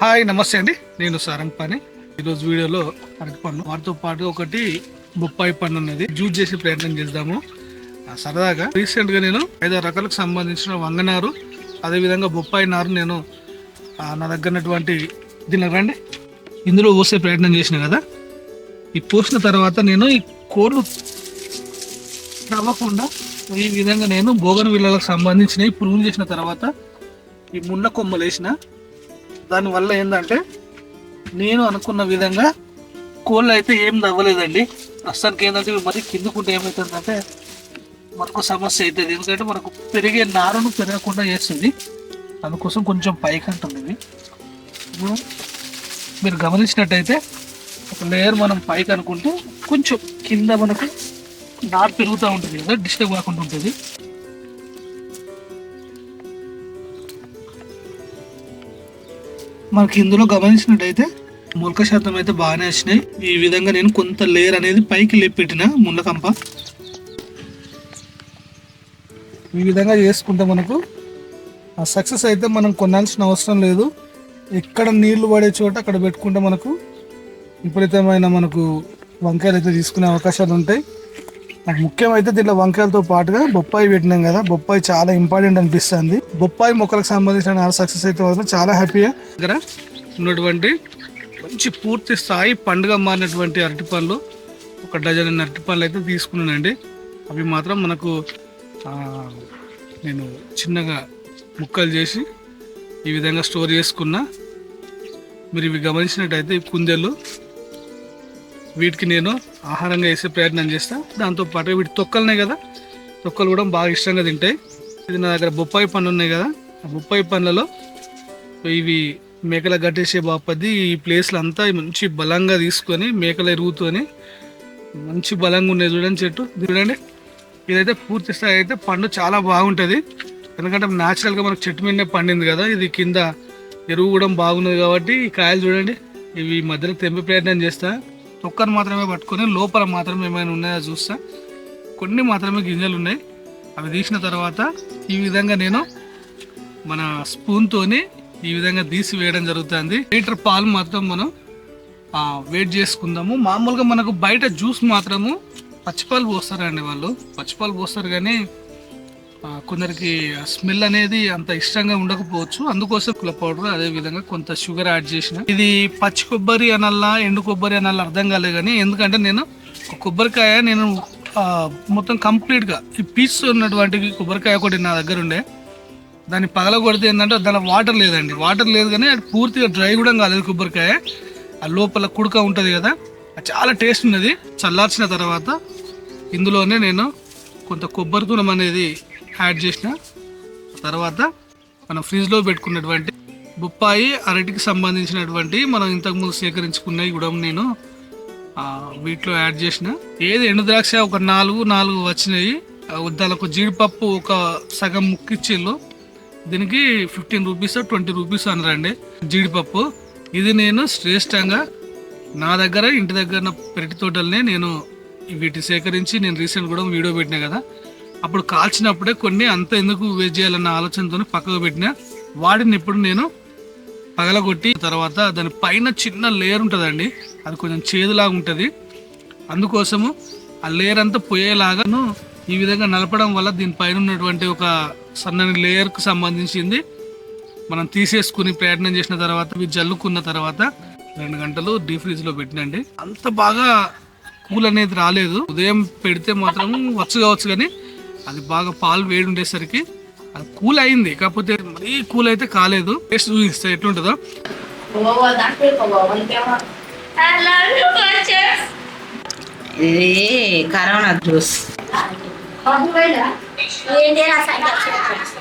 Hi నమస్తే అండి. నేను సారంపాని ఈరోజు వీడియోలో అరటి పండు. వాటితో పాటు ఒకటి బొప్పాయి పండు అనేది జ్యూస్ చేసే ప్రయత్నం చేద్దాము. సరదాగా. రీసెంట్గా నేను ఐదు రకాలకు సంబంధించిన వంగనారు అదేవిధంగా బొప్పాయి నారు నేను నా దగ్గర ఉన్నటువంటి దీని రండి. ఇందులో పోసే ప్రయత్నం చేసిన కదా. ఈ పోసిన తర్వాత నేను ఈ కోళ్ళు తవ్వకుండా ఈ విధంగా నేను బోగన్ విల్లలకు సంబంధించిన ఈ పురుగులు చేసిన తర్వాత ఈ ముళ్ళ కొమ్మలు వేసిన దానివల్ల ఏంటంటే నేను అనుకున్న విధంగా కోళ్ళు అయితే ఏం నవ్వలేదండి. ప్రస్తుతానికి ఏంటంటే మరి కిందకుంటే ఏమవుతుందంటే మనకు సమస్య అవుతుంది. ఎందుకంటే మనకు పెరిగే నారును పెరగకుండా చేస్తుంది. అందుకోసం కొంచెం పైకి అంటుంది ఇది. ఇప్పుడు మీరు గమనించినట్టయితే ఒక లేయర్ మనం పైకి అనుకుంటే కొంచెం కింద మనకు నారు పెరుగుతూ ఉంటుంది కదా డిస్టర్బ్ కాకుండా ఉంటుంది. మనకి ఇందులో గమనించినట్టయితే మొలక శాతం అయితే బాగానే వచ్చినాయి. ఈ విధంగా నేను కొంత లేయర్ అనేది పైకి లేపెట్టిన ముళ్ళకంప. ఈ విధంగా చేసుకుంటే మనకు ఆ సక్సెస్ అయితే మనం కొనాల్సిన అవసరం లేదు. ఎక్కడ నీళ్ళు పడే చోట అక్కడ పెట్టుకుంటే మనకు విపరీతమైన మనకు వంకాయలు అయితే తీసుకునే అవకాశాలు ఉంటాయి. నాకు ముఖ్యమైతే దీంట్లో వంకాయలతో పాటుగా బొప్పాయి పెట్టినాం కదా. బొప్పాయి చాలా ఇంపార్టెంట్ అనిపిస్తుంది. బొప్పాయి మొక్కలకు సంబంధించిన సక్సెస్ అయితే మాత్రం చాలా హ్యాపీగా దగ్గర ఉన్నటువంటి మంచి పూర్తి స్థాయి పండుగ మారినటువంటి అరటి పండ్లు ఒక డజన్ అరటి పండ్లు అయితే తీసుకున్నానండి. అవి మాత్రం మనకు నేను చిన్నగా ముక్కలు చేసి ఈ విధంగా స్టోర్ చేసుకున్నా. మీరు ఇవి గమనించినట్టయితే ఈ కుందెలు వీటికి నేను ఆహారంగా వేసే ప్రయత్నం చేస్తాను దాంతో పాటు వీటి తొక్కలనే కదా. తొక్కలు కూడా బాగా ఇష్టంగా తింటాయి. ఇది నా దగ్గర బొప్పాయి పండ్లు ఉన్నాయి కదా. ఆ బొప్పాయి పండ్లలో ఇవి మేకల గట్టేసే బాపది. ఈ ప్లేస్లు అంతా మంచి బలంగా తీసుకొని మేకల ఎరుగుతూనే మంచి బలంగా ఉన్నాయి చూడండి చెట్టు. చూడండి. ఇదైతే పూర్తి స్థాయి అయితే పండు చాలా బాగుంటుంది. ఎందుకంటే న్యాచురల్గా మనకు చెట్టు మీదనే పండింది కదా. ఇది కింద ఎరువు కూడా బాగున్నది కాబట్టి ఈ కాయలు చూడండి. ఇవి మధ్యలో తెంపే ప్రయత్నం చేస్తాను తొక్కను మాత్రమే పట్టుకొని లోపల మాత్రమే ఏమైనా ఉన్నాయో చూస్తా. కొన్ని మాత్రమే గింజలు ఉన్నాయి. అవి తీసిన తర్వాత ఈ విధంగా నేను మన స్పూన్తోని ఈ విధంగా తీసి వేయడం జరుగుతుంది. లీటర్ పాలు మాత్రం మనం వెయిట్ చేసుకుందాము. మామూలుగా మనకు బయట జ్యూస్ మాత్రము పచ్చిపాలు పోస్తారండి వాళ్ళు. పచ్చిపాలు పోస్తారు కానీ కొందరికి స్మెల్ అనేది అంత ఇష్టంగా ఉండకపోవచ్చు. అందుకోసం కుల పౌడర్ అదే విధంగా కొంత షుగర్ యాడ్ చేసిన. ఇది పచ్చి కొబ్బరి అనల్లా ఎండు కొబ్బరి అనల్లా అర్థం కాలేదు కానీ ఎందుకంటే నేను కొబ్బరికాయ నేను మొత్తం కంప్లీట్గా ఈ పీస్ ఉన్నటువంటి కొబ్బరికాయ ఒకటి నా దగ్గర ఉండే. దాన్ని పగల కొడితే ఏంటంటే దానిలో వాటర్ లేదండి. వాటర్ లేదు కానీ అది పూర్తిగా డ్రై కూడా కాలేదు కొబ్బరికాయ. ఆ లోపల కుడక ఉంటుంది కదా అది చాలా టేస్ట్ ఉన్నది. చల్లార్చిన తర్వాత ఇందులోనే నేను కొంత కొబ్బరి తునం అనేది యాడ్ చేసిన తర్వాత మనం ఫ్రిడ్జ్లో పెట్టుకున్నటువంటి బొప్పాయి అరటికి సంబంధించినటువంటి మనం ఇంతకుముందు సేకరించుకున్నవి కూడా నేను వీటిలో యాడ్ చేసిన. ఏది ఎండు ద్రాక్ష ఒక నాలుగు నాలుగు వచ్చినాయి. దానికి జీడిపప్పు ఒక సగం ముక్కిచ్చిళ్ళు. దీనికి ఫిఫ్టీన్ రూపీస్ ట్వంటీ రూపీస్ అనరండి జీడిపప్పు. ఇది నేను శ్రేష్టంగా నా దగ్గర ఇంటి దగ్గర పెరటి తోటలనే నేను వీటి సేకరించి నేను రీసెంట్ కూడా వీడియో పెట్టినా కదా. అప్పుడు కాల్చినప్పుడే కొన్ని అంత ఎందుకు వేస్ట్ చేయాలన్న ఆలోచనతో పక్కకు పెట్టిన వాటిని ఇప్పుడు నేను పగలగొట్టి తర్వాత దాని పైన చిన్న లేయర్ ఉంటుందండి. అది కొంచెం చేదులాగా ఉంటుంది. అందుకోసము ఆ లేయర్ అంతా పోయేలాగాను ఈ విధంగా నలపడం వల్ల దీనిపైన ఉన్నటువంటి ఒక సన్నని లేయర్కు సంబంధించింది మనం తీసేసుకుని ప్రయత్నం చేసిన తర్వాత ఇవి జల్లుకున్న తర్వాత రెండు గంటలు డీ ఫ్రిడ్జ్లో పెట్టినండి. అంత బాగా కూల్ అనేది రాలేదు. ఉదయం పెడితే మాత్రం వచ్చు కావచ్చు కానీ అది బాగా పాలు వేడి ఉండేసరికి అది కూల్ అయింది. కాకపోతే మరీ కూల్ అయితే కాలేదు. టేస్ట్ చూపిస్తే ఎట్లుంటుందో. ఇది కరోనా జ్యూస్.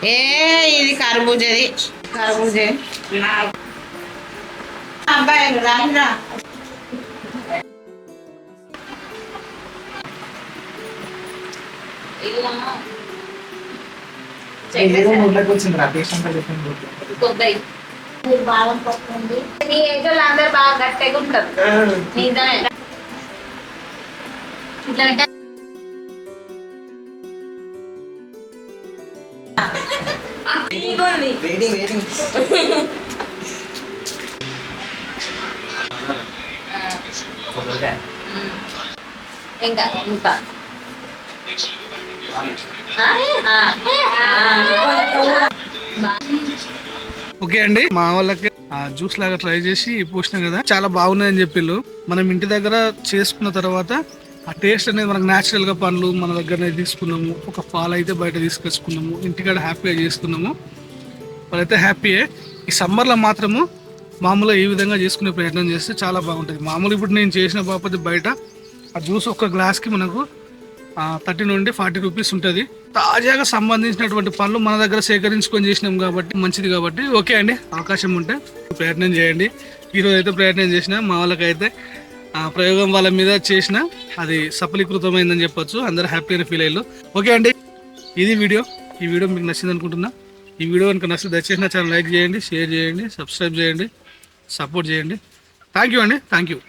ఏ ఇది కర్బూజది. కర్బూజే. అబ్బాయి రాజురా కొబ్బరి. నీ ఏజ్ అందరు బాగా గట్టిగా ఉంటారు. ఇంకా ఇంకా. ఓకే అండి. మా వాళ్ళకి ఆ జ్యూస్ లాగా ట్రై చేసి పోసినాం కదా చాలా బాగున్నాయని చెప్పిళ్ళు. మనం ఇంటి దగ్గర చేసుకున్న తర్వాత ఆ టేస్ట్ అనేది మనకు న్యాచురల్గా పండ్లు మన దగ్గరనే తీసుకున్నాము. ఒక పాలు అయితే బయట తీసుకొచ్చుకున్నాము. ఇంటికాడ హ్యాపీగా చేసుకున్నాము. వాళ్ళైతే హ్యాపీయే ఈ సమ్మర్లో మాత్రము మామూలుగా ఈ విధంగా చేసుకునే ప్రయత్నం చేస్తే చాలా బాగుంటుంది. మామూలు ఇప్పుడు నేను చేసిన బాపతి బయట ఆ జ్యూస్ ఒక్క గ్లాస్కి మనకు థర్టీ నుండి ఫార్టీ రూపీస్ ఉంటుంది. తాజాగా సంబంధించినటువంటి పనులు మన దగ్గర సేకరించుకొని చేసినాం కాబట్టి మంచిది కాబట్టి ఓకే అండి. అవకాశం ఉంటే ప్రయత్నం చేయండి. ఈరోజు అయితే ప్రయత్నం చేసిన మా వాళ్ళకైతే ఆ ప్రయోగం వాళ్ళ మీద చేసిన అది సఫలీకృతమైందని చెప్పొచ్చు. అందరూ హ్యాపీగా ఫీల్ అయ్యారు. ఓకే అండి ఇది వీడియో. ఈ వీడియో మీకు నచ్చింది అనుకుంటున్నా. ఈ వీడియో కనుక నచ్చితే దయచేసి నా ఛానల్ లైక్ చేయండి షేర్ చేయండి సబ్స్క్రైబ్ చేయండి సపోర్ట్ చేయండి. థ్యాంక్ యూ అండి థ్యాంక్ యూ